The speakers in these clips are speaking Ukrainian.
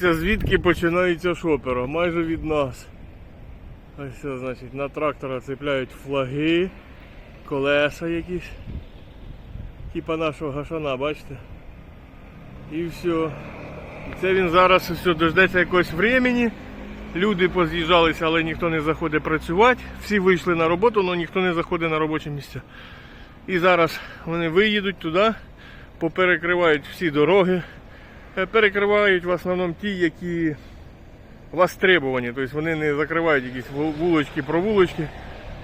Дивіться, звідки починається шопера, майже від нас. Ось все, значить, на трактора цепляють флаги, колеса якісь. Типа нашого гашана, бачите? І все. І це він зараз все дождеться якогось времени. Люди поз'їжджалися, але ніхто не заходить працювати. Всі вийшли на роботу, але ніхто не заходить на робочі місця. І зараз вони виїдуть туди, поперекривають всі дороги. Е, Перекривають в основному ті, які востребовані. Тобто вони не закривають якісь ву- вулочки, провулочки.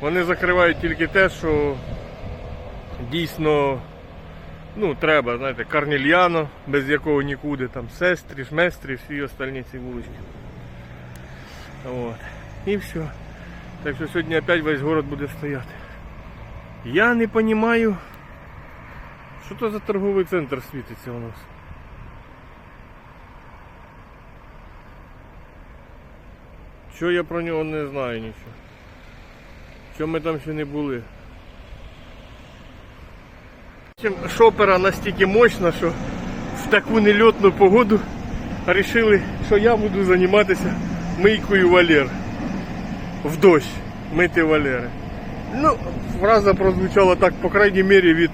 Вони закривають тільки те, що дійсно ну, треба, знаєте, Карнільяно, без якого нікуди, там сестрі, шместрі, всі остальні ці вулички. От. І все. Так що сьогодні опять весь город буде стояти. Я не розумію, що то за торговий центр світиться у нас. Що я про нього не знаю нічого. Що ми там ще не були. Шопера настільки мощна, що в таку нельотну погоду вирішили, що я буду займатися мийкою валер. В дощ мити валери. Ну, фраза прозвучала так, по крайній мірі, від,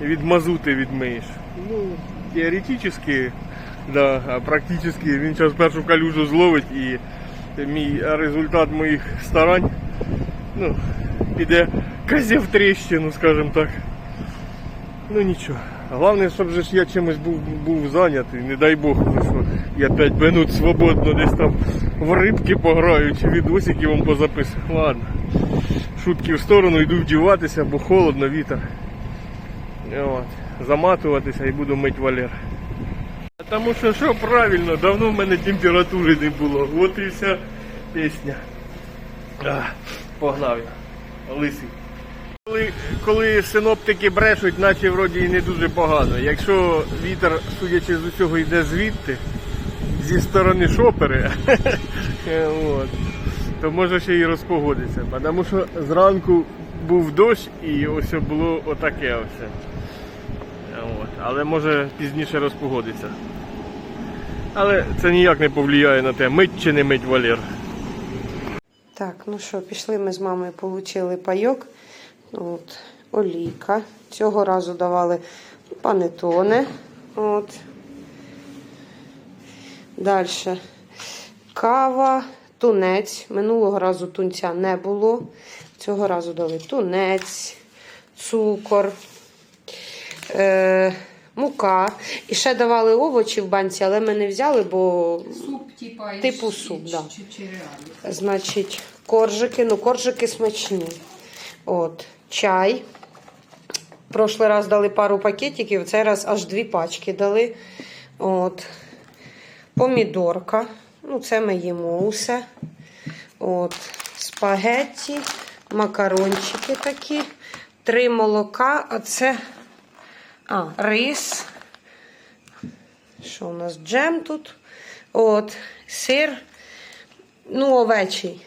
від мазути відмиєш. Ну, теоретично, да, а практично він зараз першу калюжу зловить і мій результат моїх старань ну, піде казі в тріщину, скажімо так. Ну нічого. Головне, щоб же я чимось був, був зайнятий, не дай Бог, ну, що я 5 минут свободно десь там в рибки пограю чи відосики вам позаписую. Ладно. Шутки в сторону, йду вдіватися, бо холодно, вітер. От. Заматуватися і буду мить валер. Тому що що правильно, давно в мене температури не було. От і вся пісня. Погнав я. Лисий. Коли, коли синоптики брешуть, наче вроді і не дуже погано. Якщо вітер, судячи з усього, йде звідти, зі сторони шопери, то може ще й розпогодиться. Тому що зранку був дощ і ось було отаке ось. Але може пізніше розпогодиться. Але це ніяк не повлияє на те, мить чи не мить валер. Так, ну що, пішли ми з мамою, отримали пайок. От, олійка. Цього разу давали панетоне. От. Далі. Кава, тунець. Минулого разу тунця не було. Цього разу дали тунець, цукор, е, мука. І ще давали овочі в банці, але ми не взяли, бо Суп, типа, Типу суп, із- да. чи, чи реально. Значить, коржики, ну коржики смачні. От, чай. Прошлий раз дали пару пакетиків, цей раз аж дві пачки дали. От. Помідорка. Ну, це ми їмо усе. От. Спагетті, макарончики такі, три молока, а це а, рис. Що у нас? Джем тут. От, сир. Ну, овечий.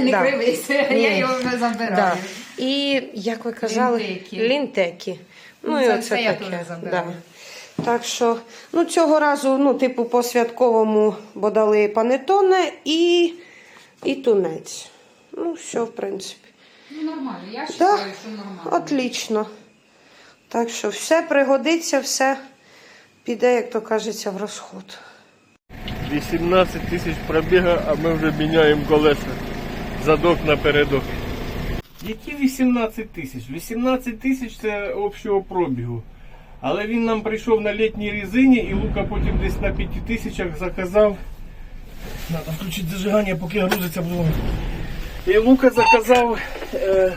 Не Да. кривися, Ні. я його вже забираю. Да. І, як ви казали, Лінтеки. лінтеки. Ну, Ну, і це оце все я таке. теж забираю. Да. Так що, ну, цього разу, ну, типу, по святковому, бо дали панетоне і, і тунець. Ну, все, в принципі. Ну, нормально, я Да. вважаю, що нормально. Отлично. Так що все пригодиться, все піде, як то кажеться, в розход. 18 тисяч пробіга, а ми вже міняємо колеса. Задок напередок. Які 18 тисяч? 18 тисяч це общого пробігу. Але він нам прийшов на літній резині і Лука потім десь на 5 тисячах заказав. Надо включити зажигання, поки грузиться було. І Лука заказав. Е...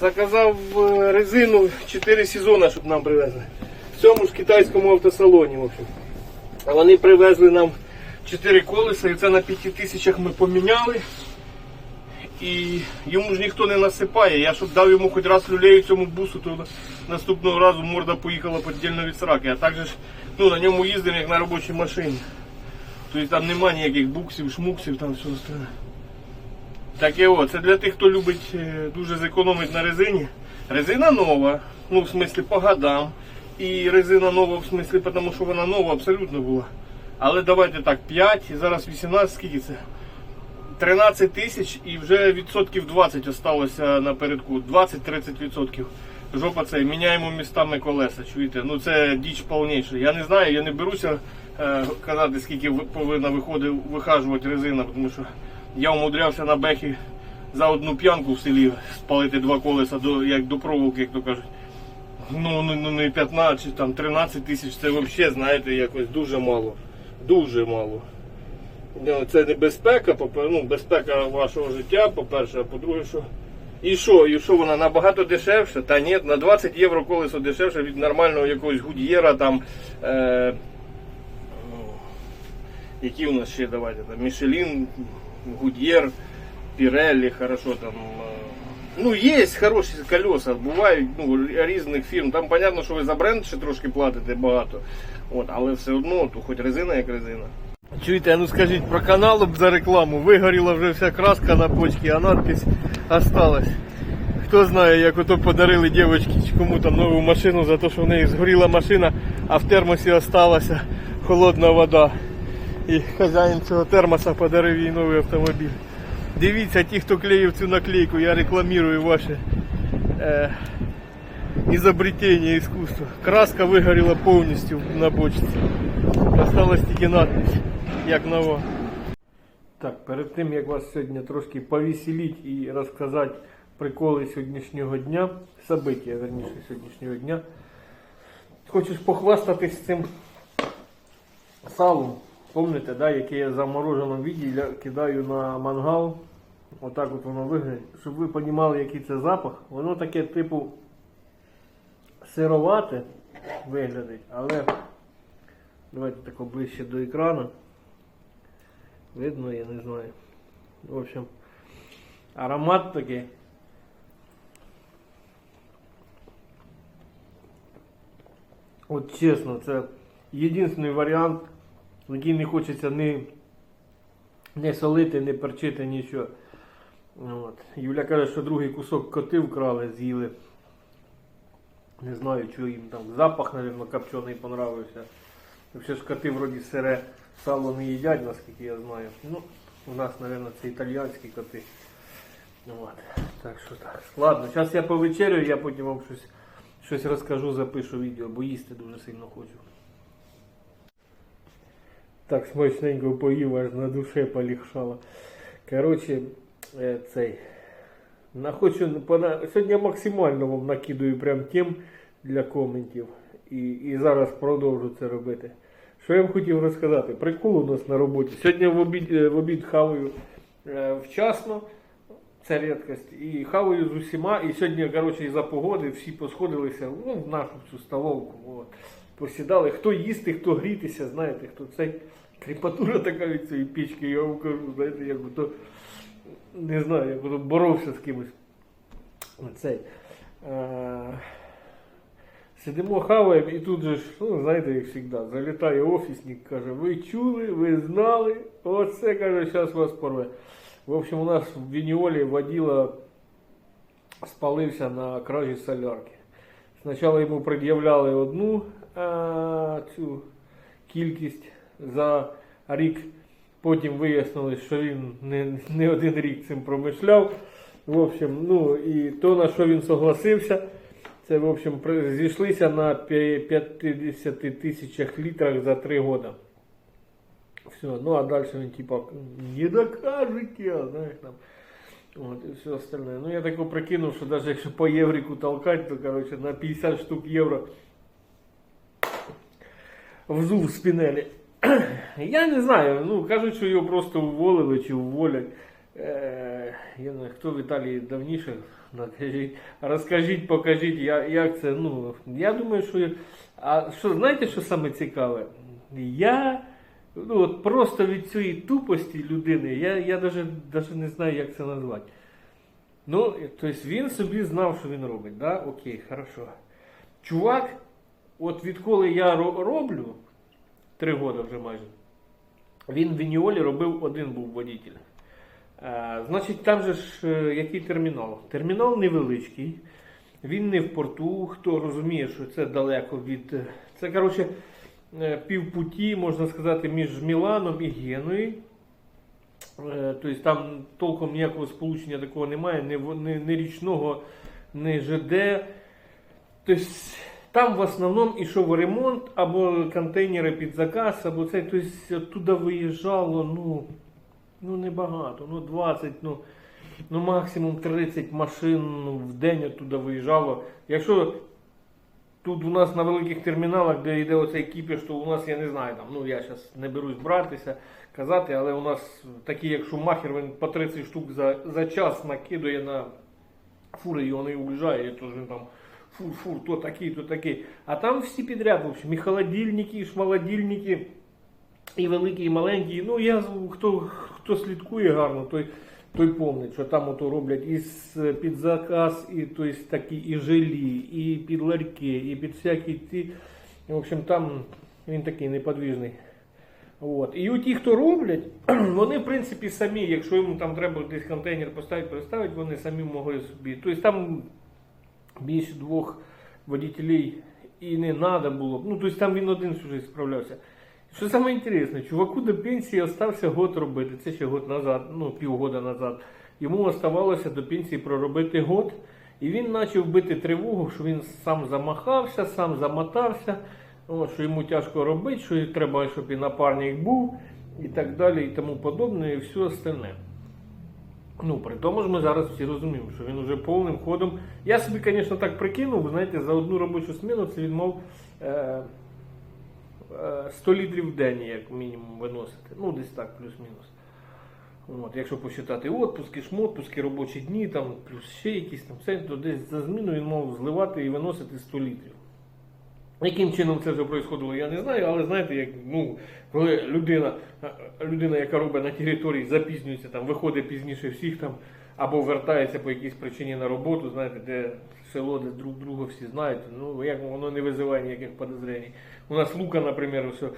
Заказав е, резину 4 сезони, щоб нам привезли. В цьому ж китайському автосалоні, в общем. А вони привезли нам 4 колеса, і це на 5 тисячах ми поміняли. І йому ж ніхто не насипає. Я щоб дав йому хоч раз люлею цьому бусу, то наступного разу морда поїхала подільно від сраки. А так же ж ну, на ньому їздимо як на робочій машині. Тобто там нема ніяких буксів, шмуксів, там все остальне. Таке о, це для тих, хто любить е, дуже зекономити на резині. Резина нова, ну в смислі по годам. і резина нова, в смислі, тому що вона нова абсолютно була. Але давайте так, 5 і зараз 18, скільки це? 13 тисяч і вже відсотків 20 осталося напередку. 20-30 відсотків. Жопа це, міняємо містами колеса, чуєте? Ну це діч повніша. Я не знаю, я не беруся е, казати, скільки повинна виходить, вихажувати резина, тому що я умудрявся на бехі за одну п'янку в селі спалити два колеса до, як до проволоки, як то кажуть. Ну, ну, ну не 15, там 13 тисяч, це взагалі, знаєте, якось дуже мало. Дуже мало. Ну, Це не безпека, попе- ну, безпека вашого життя, по-перше, а по-друге, що. І що, і що вона набагато дешевша? Та ні, на 20 євро колесо дешевше від нормального якогось гуд'єра там. Е, ну, які у нас ще давайте там Мішелін, Гудьєр, Піреллі, хорошо там. е, Ну, є хороші колеса, бувають ну, різних фірм. Там понятно, що ви за бренд ще трошки платите багато. От, але все одно, то хоч резина як резина. Чуєте, ну скажіть про канал за рекламу. Вигоріла вже вся краска на почці, а надпись осталась. Хто знає, як ото подарили дівчинці чи кому там нову машину за те, що в неї згоріла машина, а в термосі осталася холодна вода. І хазяїн цього термоса подарив їй новий автомобіль. Дивіться, ті, хто клеїв цю наклейку, я рекламую ваше е, ізобретення, іскусство. Краска вигоріла повністю на бочці. Осталась тільки надпись, як нова. Так, перед тим як вас сьогодні трошки повеселіть і розказати приколи сьогоднішнього дня, события, верніше, сьогоднішнього дня. Хочеш похвастатись цим салом, помните, да, яке я в замороженому віді я кидаю на мангал. Отак от воно виглядає. Щоб ви розуміли, який це запах. Воно таке, типу, сировате виглядить, але давайте тако ближче до екрану. Видно, я не знаю. В общем, аромат такий. От чесно, це єдиний варіант, який не хочеться ні, не солити, не перчити, нічого. От. Юля каже, що другий кусок коти вкрали, з'їли. Не знаю, чого їм там запах, мабуть, копчений понравився. Взагалі ж коти вроді сире сало не їдять, наскільки я знаю. Ну, у нас, мабуть, це італійські коти. От. Так що так. Ладно, зараз я повечерю, я потім вам щось, щось розкажу, запишу відео, бо їсти дуже сильно хочу. Так смачненько поїв, аж на душе полегшало. Коротше, е, цей. Хочу, сьогодні максимально вам накидаю прям тем для коментів. І, і зараз продовжу це робити. Що я вам хотів розказати? Прикол у нас на роботі. Сьогодні в обід, е, в обід хаваю е, вчасно. Це рідкость. І хаваю з усіма. І сьогодні, коротше, із-за погоди всі посходилися ну, в нашу цю столовку. От. Посідали. Хто їсти, хто грітися, знаєте, хто цей. Кріпатура така від цієї пічки, я вам кажу, знаєте, як то не знаю, як то боровся з кимось. Цей. Е, Сидимо, хаваємо, і тут же ну, знаєте, як завжди, залітає офісник, каже, ви чули, ви знали, оце, каже, зараз вас порве. В общем, у нас в Вініолі воділа спалився на кражі солярки. Спочатку йому пред'являли одну кількість за рік, потім вияснилось, що він не, не один рік цим промишляв. В общем, ну і то, на що він согласився, це, в общем, зійшлися на 50 тисячах літрах за 3 роки. Все, ну а дальше він типа не докажете, знаєш там. От, і все остальне. Ну я тако прикинув, що навіть якщо по єврику толкать, то короче, на 50 штук євро взув спінелі. Я не знаю, ну кажуть, що його просто уволили чи уволять. Е, я хто в Італії давніше, накажіть, розкажіть, покажіть, я, як це. Ну, я думаю, що. А що, знаєте, що саме цікаве? Я ну, от просто від цієї тупості людини, я, я навіть, навіть не знаю, як це назвати. Ну, тобто він собі знав, що він робить, да? Окей, хорошо. Чувак, от відколи я роблю, три роки вже майже, він в Вініолі робив один був водитель. Е, значить, там же ж е, який термінал? Термінал невеличкий. Він не в порту, хто розуміє, що це далеко від. е, Це, коротше, півпуті, можна сказати, між Міланом і Геною. Тобто там толком ніякого сполучення такого немає, ні, ні, ні річного, ні ЖД. Тобто там в основному ішов ремонт або контейнери під заказ, або це. Тобто туди виїжджало ну, ну небагато, ну 20, ну, ну максимум 30 машин в день туди виїжджало. Якщо тут у нас на великих терміналах, де йде оцей кіпіш, то у нас я не знаю, там, ну я зараз не берусь братися, казати, але у нас такі, як Шумахер, він по 30 штук за, за час накидує на фури, і вони уїжджає, і то ж він там фур, фур, то такий, то такий. А там всі підряд, в общем, і холодильники, і шмолодильники, і великі, і маленькі. Ну, я хто, хто слідкує гарно, той, той помнить, що там ото роблять і під заказ, і то есть, такі і жилі, і під ларьки, і під всякі ті. В общем, там він такий неподвіжний. От. І у ті, хто роблять, вони, в принципі, самі, якщо йому там треба десь контейнер поставити, переставити, вони самі могли собі. Тобто там більше двох водителів і не треба було. Ну, тобто там він один життя справлявся. Що саме інтересне, чуваку до пенсії остався год робити. Це ще год назад, ну півгода назад. Йому оставалося до пенсії проробити год. І він почав бити тривогу, що він сам замахався, сам замотався, що йому тяжко робити, що треба, щоб і напарник був, і так далі, і тому подобне, і все остальне. Ну, при тому ж ми зараз всі розуміємо, що він уже повним ходом. Я собі, звісно, так прикинув, знаєте, за одну робочу зміну це він мав е, е, 100 літрів в день, як мінімум, виносити. Ну, десь так, плюс-мінус. От, якщо посчитати отпуски, шмотпуски, робочі дні, там, плюс ще якісь там, все, то десь за зміну він мав зливати і виносити 100 літрів. Яким чином це вже происходило, я не знаю, але знаєте, як ну, коли людина, людина, яка робить на території, запізнюється, там, виходить пізніше всіх там, або вертається по якійсь причині на роботу, знаєте, де село, де друг друга всі знають, ну як воно не визиває ніяких подозрень. У нас Лука, наприклад, все,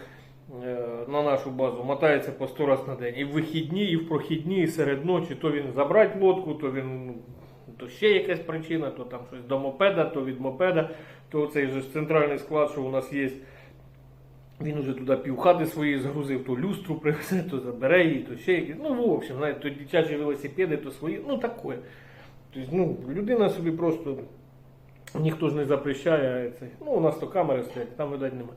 на нашу базу мотається по 100 разів на день. І в вихідні, і в прохідні, і серед ночі, то він забрати лодку, то він ну, то ще якась причина, то там щось до мопеда, то від мопеда, то цей же центральний склад, що у нас є. Він уже туди півхати свої загрузив, то люстру привезе, то забере її, то ще якісь. Ну, в общем, знаєте, то дитячі велосипеди, то свої, ну таке. Тобто, ну, людина собі просто ніхто ж не запрещає. Це. Ну, у нас то камери стоять, там видать нема.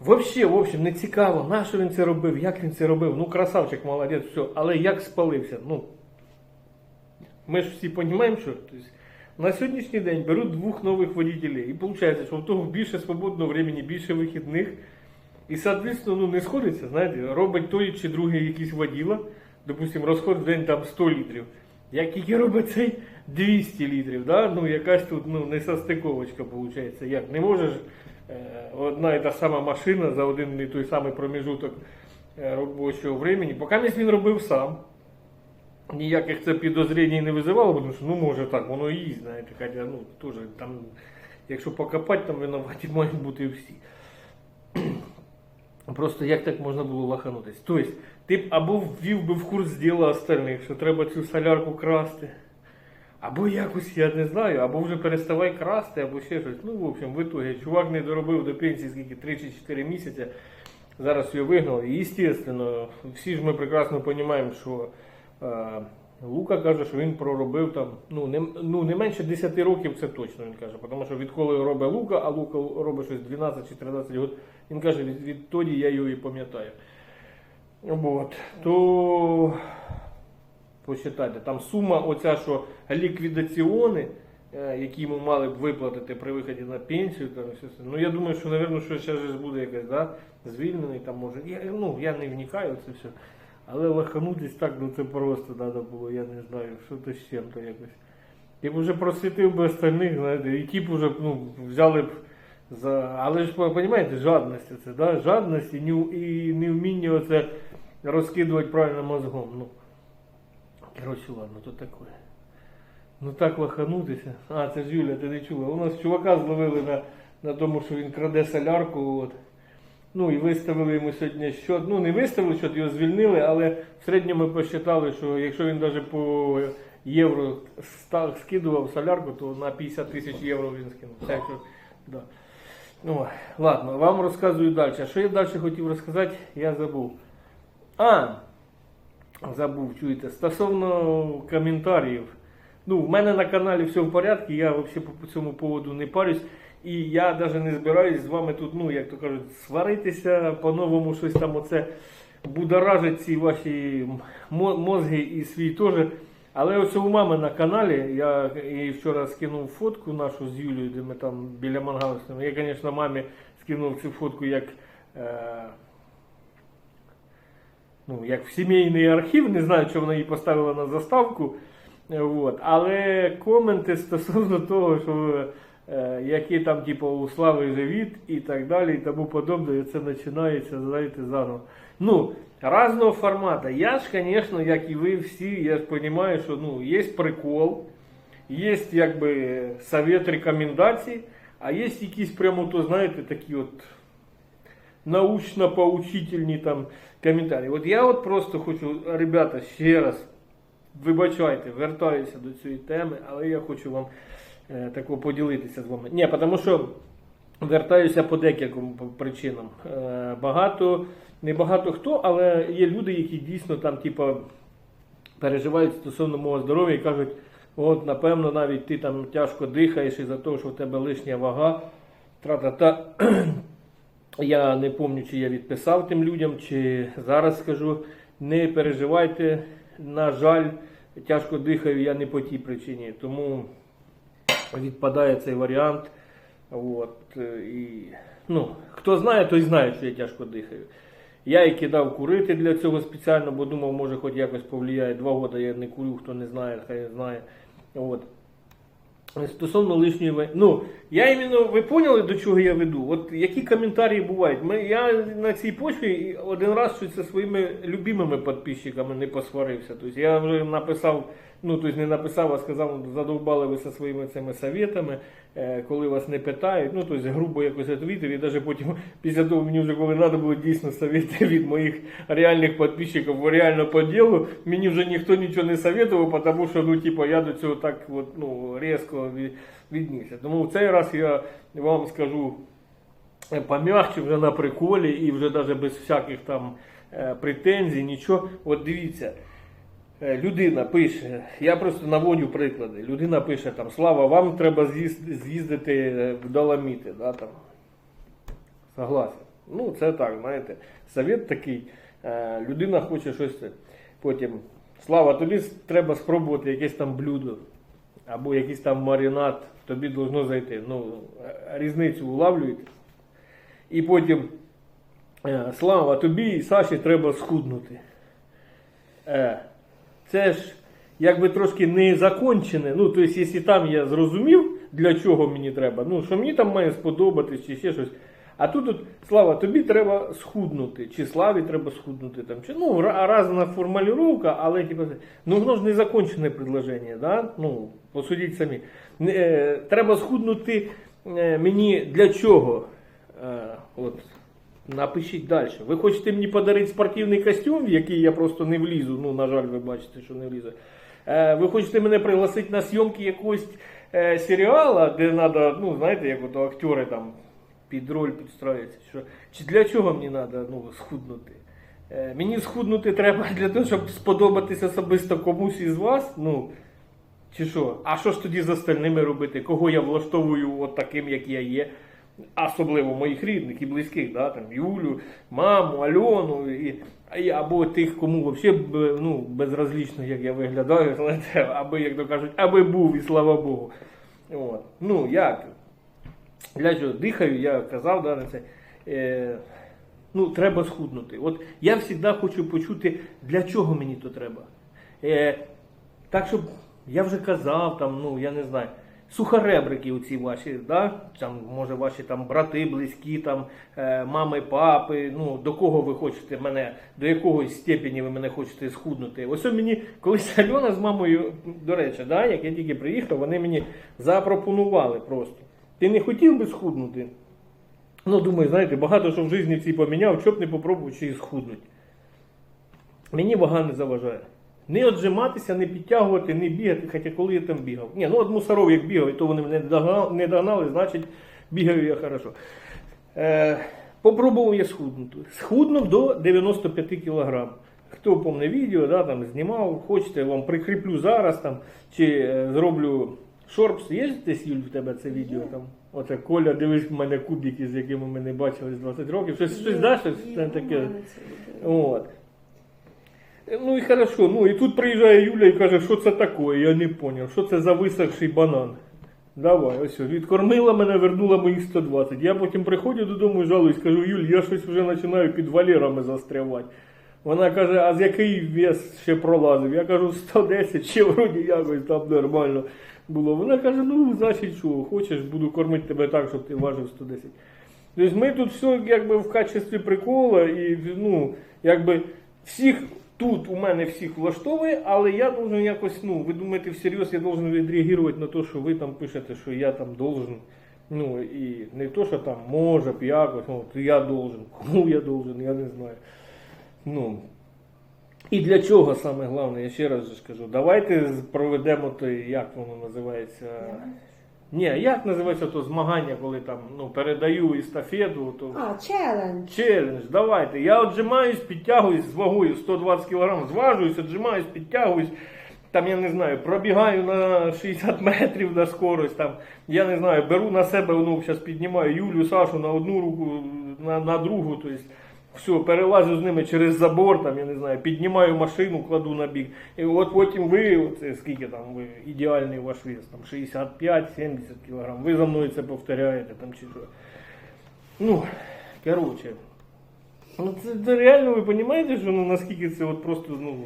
Вообще, в общем, не цікаво, на що він це робив, як він це робив. Ну, красавчик, молодець, все. Але як спалився? Ну, ми ж всі розуміємо, що тобто, на сьогоднішній день беруть двох нових водителів. І виходить, що в того більше свободного времени, більше вихідних. І, соответственно, ну, не сходиться, знаєте, робить той чи другий якийсь воділа, допустим, розход в день там 100 літрів. Як тільки робить цей 200 літрів, да? ну якась тут ну, несостиковочка виходить. Як не можеш е, одна і та сама машина за один і той самий проміжуток е, робочого времени, поки він робив сам. Ніяких це підозрінь не визивало, тому що ну може так, воно і знаєте, хоча ну теж там, якщо покопати, там винуваті мають бути всі. Просто як так можна було лаханутись? Тобто, ти б або ввів би в курс діла остальних, що треба цю солярку красти, або якось, я не знаю, або вже переставай красти, або ще щось. Ну, в общем, в итоге, чувак не доробив до пенсії скільки 3 чи 4 місяці. Зараз його вигнали. І, звісно, всі ж ми прекрасно розуміємо, що Лука каже, що він проробив там ну не, ну, не менше 10 років, це точно він каже. Тому що відколи робить Лука, а Лука робить щось 12 чи 13 років, він каже, від, відтоді я його і пам'ятаю. От. То посчитайте, там сума оця, що ліквідаціони, е, які ми мали б виплатити при виході на пенсію, там, все ну я думаю, що, напевно, що ще буде якась, да? звільнений, там може. Я, ну, я не вникаю це все. Але лаханутись так, ну це просто треба було, я не знаю, що то з чим-то якось. Я б вже просвітив би остальних, знаєте, і ті б уже ну, взяли б за. Але ж розумієте, жадність це, да? жадність і, не, і невміння оце розкидувати правильно мозгом. Ну. Коротше, ладно, то таке. Ну так лаханутися. А, це ж Юля, ти не чула. У нас чувака зловили на, на тому, що він краде солярку. От. Ну і виставили йому сьогодні щот. Ну не виставили щот, його звільнили, але в середньому ми посчитали, що якщо він навіть по євро скидував солярку, то на 50 тисяч євро він скинув. Так що, да. Ну, ладно, вам розказую далі. А що я далі хотів розказати, я забув. А, забув, чуєте, стосовно коментарів. Ну, в мене на каналі все в порядку, я взагалі по цьому поводу не парюсь. І я навіть не збираюсь з вами тут, ну, як то кажуть, сваритися, по-новому щось там оце будоражить ці ваші мозги і свій теж. Але ось у мами на каналі, я їй вчора скинув фотку нашу з Юлією, де ми там біля мангалу. Я, звісно, мамі скинув цю фотку як. Е- ну, як в сімейний архів, не знаю, що вона її поставила на заставку. Е, От. Але коменти стосовно того, що які там, типу, у Слави живіт і так далі, і тому подобне, це починається, знаєте, заново. Ну, разного формату. Я ж, звісно, як і ви всі, я ж розумію, що ну, є прикол, є якби совет рекомендацій, а є якісь прямо, то, знаєте, такі от научно-поучительні там коментарі. От я от просто хочу, ребята, ще раз, вибачайте, вертаюся до цієї теми, але я хочу вам е, тако поділитися з вами. Ні, тому що вертаюся по декільком причинам. Е, багато, не багато хто, але є люди, які дійсно там, типа, переживають стосовно мого здоров'я і кажуть, от, напевно, навіть ти там тяжко дихаєш із-за того, що в тебе лишня вага. Тра-та-та. Я не пам'ятаю, чи я відписав тим людям, чи зараз скажу. Не переживайте, на жаль, тяжко дихаю я не по тій причині. Тому відпадає цей варіант. От, е, і, ну, хто знає, той знає, що я тяжко дихаю. Я і кидав курити для цього спеціально, бо думав, може хоч якось повлияє. Два роки я не курю, хто не знає, хай знає. От. Стосовно лишньої ваги. Ну, я іменно, ви поняли, до чого я веду? От які коментарі бувають? Ми, я на цій почві один раз щось зі своїми любимими підписчиками не посварився. Тобто я вже написав, ну тобто не написав, а сказав, задовбали ви зі своїми цими советами, е, коли вас не питають. Ну, тобто грубо якось відповідав, і навіть потім, після того, мені вже коли треба було дійсно совєти від моїх реальних підписчиків, реально по ділу, мені вже ніхто нічого не советував, тому що, ну, типу, я до цього так от, ну, різко віднісся. Тому в цей раз я вам скажу е, пом'якче, вже на приколі і вже навіть без всяких там е, претензій, нічого. От дивіться. Е, Людина пише, я просто наводю приклади. Людина пише там, Слава, вам треба з'їздити е, в Доломіти. Да, там. Согласен. Ну, це так, знаєте. Совет такий. Е, людина хоче щось. Потім, Слава, тобі треба спробувати якесь там блюдо або якийсь там маринад, тобі должно зайти. Ну, різницю улавлюєте. І потім, Слава, тобі і Саші треба схуднути. Це ж якби трошки не закончене. Ну, тобто, якщо там я зрозумів, для чого мені треба, ну, що мені там має сподобатись чи ще щось. А тут, от, Слава, тобі треба схуднути, чи Славі треба схуднути, там, чи, ну, ра- різна формулювання, але типу, ну, воно ж не закончене предложення, да? ну, посудіть самі. Е, треба схуднути е, мені для чого? Е, от, Напишіть далі. Ви хочете мені подарити спортивний костюм, в який я просто не влізу. Ну, на жаль, ви бачите, що не влізу. Е, ви хочете мене пригласити на зйомки якогось е, серіала, де треба, ну, знаєте, як от актери там під роль підстроюються. Що, чи для чого мені треба ну, схуднути? Е, мені схуднути треба для того, щоб сподобатися особисто комусь із вас. Ну, чи що? А що ж тоді з остальними робити? Кого я влаштовую от таким, як я є? Особливо моїх рідних і близьких, да, там, Юлю, маму, Альону, і, я- або тих, кому взагалі ну, безразлічно, як я виглядаю, знаєте, аби, як то кажуть, аби був, і слава Богу. От. Ну, як? Для чого дихаю, я казав, да, це. Е, ну, треба схуднути. От я завжди хочу почути, для чого мені то треба. Е, так, щоб я вже казав, там, ну, я не знаю, сухаребрики оці ваші, да? там, може ваші там брати, близькі, там, е, мами, папи, ну, до кого ви хочете мене, до якогось степені ви мене хочете схуднути. Ось у мені колись Альона з мамою, до речі, да, як я тільки приїхав, вони мені запропонували просто. Ти не хотів би схуднути? Ну, думаю, знаєте, багато що в житті поміняв, щоб не попробувати ще й схуднути. Мені вага не заважає. Не отжиматися, не підтягувати, не бігати, хоча коли я там бігав. Ні, ну от мусоров як бігав, і то вони мене догнали, не догнали, значить бігаю я хорошо. Е, попробував я схуднути. Схуднув до 95 кг. Хто помне відео, да, там знімав, хочете, вам прикріплю зараз там, чи е, зроблю шорпс. Є десь Юль в тебе це відео там? Оце Коля, дивись в мене кубики, з якими ми не бачили з 20 років. Щось, щось да, щось там таке. От. Ну і хорошо. Ну і тут приїжджає Юля і каже, що це таке, я не зрозумів, що це за висохший банан. Давай, ось, відкормила мене, вернула моїх 120. Я потім приходжу додому і жалуюсь, кажу, Юль, я щось вже починаю під валерами застрявати. Вона каже, а з який вес ще пролазив? Я кажу, 110, ще вроді якось там нормально було. Вона каже, ну, значить, що, хочеш, буду кормити тебе так, щоб ти важив 110. Тобто ми тут все якби в качестві прикола і ну, якби всіх тут у мене всіх влаштовує, але я должен якось, ну, ви думаєте, всерйоз я должен відреагувати на те, що ви там пишете, що я там должен. Ну і не то, що там може б якось, ну, я должен, кому я должен, я не знаю. Ну, і для чого саме головне, я ще раз же ж кажу, давайте проведемо той, як воно називається. Ні, як називається то змагання, коли там ну, передаю естафету, то А, челендж. челендж, давайте. Я отжимаюсь, підтягуюсь з вагою 120 кг, зважуюсь, отжимаюсь, підтягуюсь. Там, я не знаю, пробігаю на 60 метрів на скорость, там, я не знаю, беру на себе, ну, зараз піднімаю Юлю, Сашу на одну руку, на, на другу, то есть, все, перелазю з ними через забор, там, я не знаю, піднімаю машину, кладу на бік. І от потім ви, оце, скільки там ви, ідеальний ваш вес, там 65-70 кг, ви за мною це повторяєте, там чи що. Ну, коротше. Ну це, це реально ви розумієте, що ну, наскільки це от просто, ну,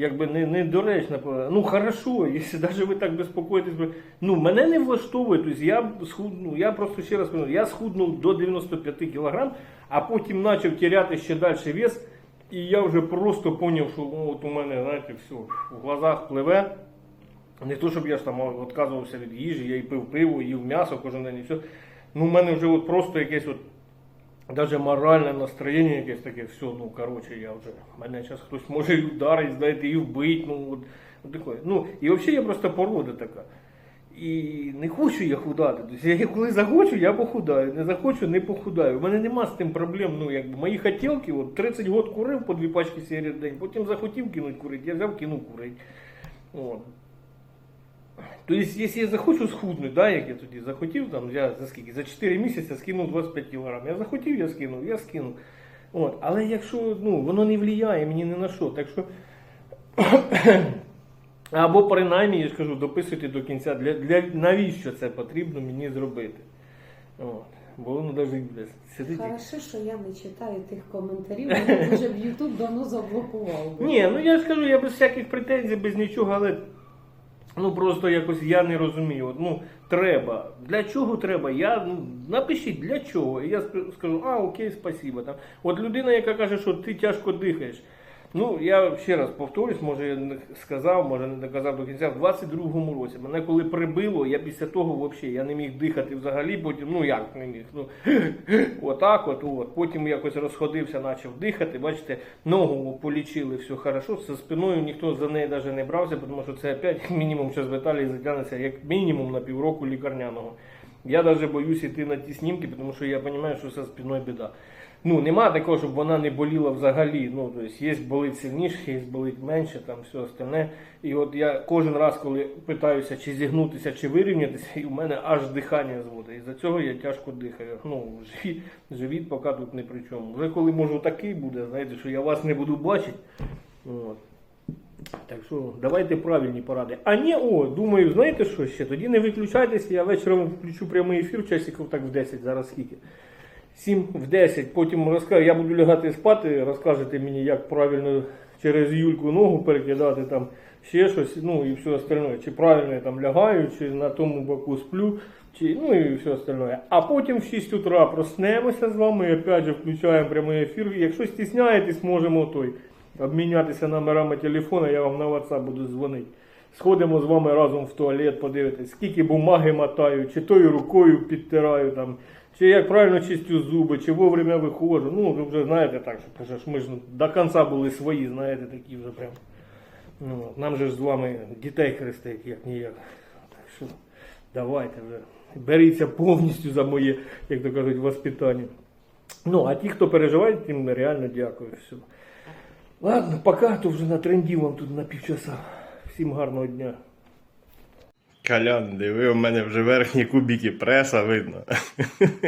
якби не, недоречно. Ну, хорошо, якщо навіть ви так безпокоїтесь, ну, мене не влаштовує. Тобто я схудну, я просто ще раз кажу, я схуднув до 95 кг, а потім почав теряти ще далі вес, і я вже просто зрозумів, що ну, от у мене, знаєте, все, в глазах пливе. Не то, щоб я ж там відказувався від їжі, я і пив пиво, їв м'ясо кожен день і все. Ну, в мене вже от просто якесь от Даже моральне настроєння якесь таке, все, ну коротше, я вже мене зараз хтось може і вдарить, знаєте, і вбить. Ну, от, от таке. ну і взагалі я просто порода така. І не хочу я худати. Тобто я коли захочу, я похудаю. Не захочу, не похудаю. У мене нема з тим проблем. Ну, якби мої хотілки, от 30 років курив по дві пачки сигарет в день, потім захотів кинуть курити, я взяв, кинув курити. От. Тобто, якщо я захочу схуднути, да, як я тоді захотів, там, я за скільки? За 4 місяці скинув 25 кг. Я захотів, я скинув, я скинув. От. Але якщо ну, воно не впливає мені ні на що, так що. Або принаймні, я ж кажу, дописуйте до кінця, для, для, навіщо це потрібно мені зробити. От. Бо воно навіть буде сидить. Хорошо, що я не читаю тих коментарів, мене вже в Ютуб давно заблокував. Ні, ну я ж кажу, я без всяких претензій, без нічого, але ну просто якось я не розумію. Ну, треба. Для чого треба? Я ну, напишіть для чого. І я скажу, а окей, спасіба. Там. От людина, яка каже, що ти тяжко дихаєш. Ну, я ще раз повторюсь, може я не сказав, може не доказав до кінця. В 22-му році мене коли прибило, я після того взагалі я не міг дихати взагалі, потім, ну як не міг. Ну, отак от, от. Потім якось розходився, почав дихати. Бачите, ногу полічили, все хорошо. Зі спиною ніхто за неї навіть не брався, тому що це опять мінімум зараз в Італії затягнеться як мінімум на півроку лікарняного. Я навіть боюсь йти на ті снімки, тому що я розумію, що це спиною біда. Ну, нема такого, щоб вона не боліла взагалі. Ну, тобто, є болить сильніше, є болить менше, там все остальне. І от я кожен раз, коли питаюся, чи зігнутися, чи вирівнятися, і у мене аж дихання зводить. І за цього я тяжко дихаю. Ну, живіт, живіт поки тут не при чому. Вже коли можу такий буде, знаєте, що я вас не буду бачити. От. Так що давайте правильні поради. А ні, о, думаю, знаєте що ще? Тоді не виключайтеся, я вечором включу прямий ефір, часиків так в 10, зараз скільки. 7 в 10, потім розкажу, я буду лягати спати, розкажете мені, як правильно через Юльку ногу перекидати, там ще щось, ну і все остальне. Чи правильно я там лягаю, чи на тому боку сплю, чи, ну і все остальне. А потім в 6 утра проснемося з вами і опять же включаємо прямий ефір. Якщо стісняєтесь, можемо той обмінятися номерами телефона, я вам на WhatsApp буду дзвонити. Сходимо з вами разом в туалет, подивитись, скільки бумаги мотаю, чи тою рукою підтираю там, чи як правильно чистю зуби, чи вовремя виходжу. Ну, ви вже знаєте так, що кажеш, ми ж до кінця були свої, знаєте, такі вже прям. Ну, нам же ж з вами дітей хрестить, як ніяк. Так що давайте вже. Беріться повністю за моє, як то кажуть, воспитання. Ну, а ті, хто переживає, тим реально дякую. Все. Ладно, пока, то вже натрендів вам тут на півчаса. Всім гарного дня. Колян, диви, у мене вже верхні кубики преса видно.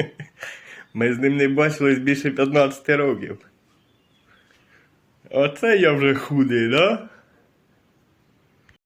Ми з ним не бачились більше 15 років. Оце я вже худий, да?